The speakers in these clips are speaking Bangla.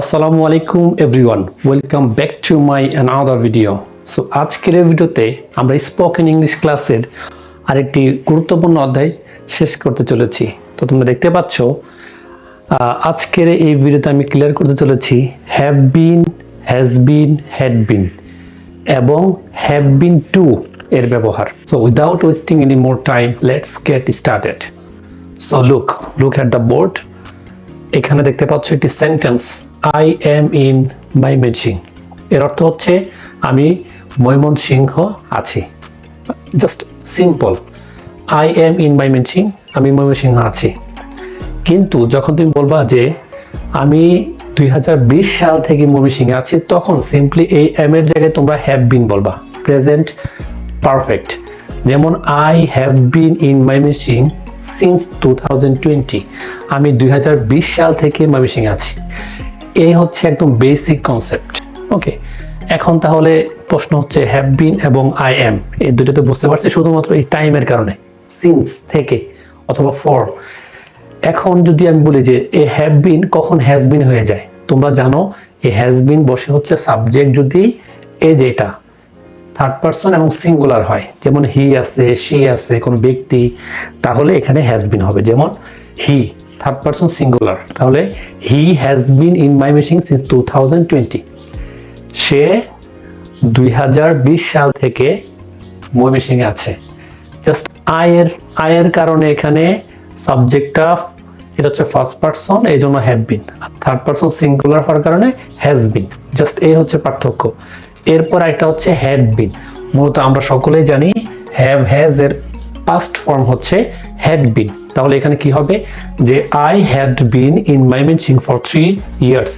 আসসালামু আলাইকুম everyone, welcome back to my another video so আজকের ভিডিওতে আমরা স্পোকেন ইংলিশ ক্লাসের আরেকটি গুরুত্বপূর্ণ অধ্যায় শেষ করতে চলেছি। তো তোমরা দেখতে পাচ্ছ আজকের এই ভিডিওতে আমি ক্লিয়ার করতে চলেছি have been has been had been এবং হ্যাভ বিন টু এর ব্যবহার। So without wasting any more time let's get started so look look at the board এখানে দেখতে পাচ্ছ একটি sentence I am in Mymensingh এর অর্থ হচ্ছে আমি ময়মনসিংহ আছি। Just simple I am in Mymensingh আমি ময়মনসিংহ আছি। কিন্তু যখন তুমি বলবা যে আমি দুই হাজার বিশ সাল থেকে ময়মনসিংহে আছি, তখন সিম্পলি এই এম এর জায়গায় তোমরা হ্যাভ বিন বলবা। প্রেজেন্ট পারফেক্ট যেমন I have been in Mymensingh since two thousand twenty আমি দুই হাজার বিশ সাল থেকে ময়মনসিংহে আছি। এই হচ্ছে একদম বেসিক কনসেপ্ট ওকে এখন তাহলে প্রশ্ন হচ্ছে হ্যাভ বিন এবং আই এম এই দুটো তো বুঝতে পারছি শুধুমাত্র এই টাইমের কারণে সিন্স থেকে অথবা ফর এখন যদি আমি বলি যে এ হ্যাভ বিন কখন হ্যাজ বিন হয়ে যায়, তোমরা জানো এ হ্যাজ বিন বসে হচ্ছে সাবজেক্ট যদি এ যেটা থার্ড পারসন এবং সিঙ্গুলার হয়, যেমন হি আছে সি আছে, কোনো ব্যক্তি, তাহলে এখানে হ্যাজ বিন হবে, যেমন হি থার্ড পারসন সিঙ্গুলার তাহলে he has been in Mymensingh since two thousand twenty সে দুই হাজার বিশ সাল থেকে ময়মনসিংহে আছে। জাস্ট আয়ের আয়ের কারণে এখানে সাবজেক্টটা এটা হচ্ছে ফার্স্ট পারসন এই জন্য হ্যাভ বিন আর থার্ড পারসন সিঙ্গুলার হওয়ার কারণে হ্যাজ বিন জাস্ট এই হচ্ছে পার্থক্য। এরপর একটা হচ্ছে হ্যাড বিন মূলত আমরা সকলেই জানি হ্যাভ হ্যাজ এর পাস্ট ফর্ম হচ্ছে হ্যাড বিন তাহলে এখানে কি হবে? যে I had been in Mymensingh for three years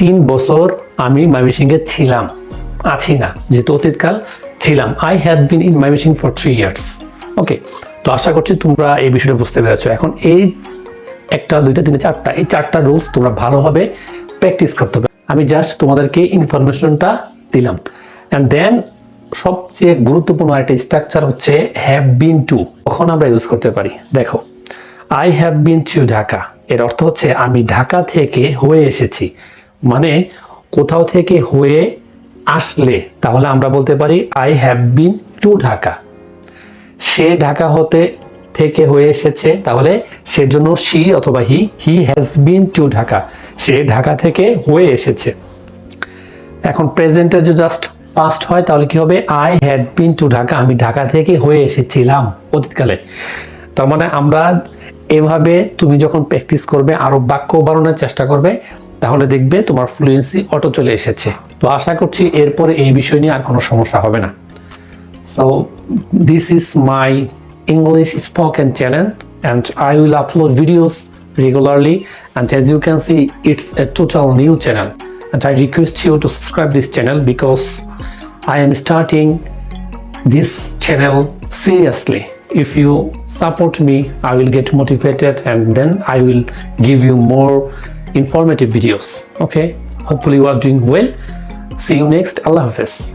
তিন বছর আমি ময়মনসিংহে ছিলাম। আছি না, যেহেতু অতীতকাল ছিলাম। I had been in Mymensingh for three years okay তো আশা করছি তোমরা এই বিষয়টা বুঝতে পেরেছ। এখন এই একটা, দুইটা, তিনটা, চারটা, এই চারটা রুলস তোমরা ভালোভাবে প্র্যাকটিস করতে হবে আমি জাস্ট তোমাদেরকে ইনফরমেশনটা দিলাম। অ্যান্ড দেন সবচেয়ে গুরুত্বপূর্ণ একটা স্ট্রাকচার হচ্ছে হ্যাভ বিন টু কখন আমরা ইউজ করতে পারি? দেখো I have been to Dhaka. এর অর্থ হচ্ছে আমি ঢাকা থেকে হয়ে এসেছি। মানে কোথাও থেকে হয়ে আসলে, তাহলে আমরা বলতে পারি I have been to Dhaka. সে ঢাকা হতে থেকে হয়ে এসেছে, তাহলে সের জন্য সি অথবা he he has been to Dhaka. সে ঢাকা থেকে হয়ে এসেছে। এখন প্রেজেন্টে যে জাস্ট পাস্ট হয়, তাহলে কি হবে? I had been to Dhaka আমি ঢাকা থেকে হয়ে এসেছিলাম অতীতকালে। তার মানে আমরা এভাবে তুমি যখন প্র্যাকটিস করবে, আরও বাক্য বাড়ানোর চেষ্টা করবে, তাহলে দেখবে তোমার ফ্লুয়েন্সি অটো চলে এসেছে। তো আশা করছি এরপরে এই বিষয় নিয়ে আর কোনো সমস্যা হবে না। So this is my English spoken channel and I will upload videos regularly and as you can see it's a total new channel and I request you to subscribe this channel because I am starting this channel seriously. If you support me, I will get motivated and then I will give you more informative videos. Okay, hopefully you are doing well. See you next. Allah Hafiz.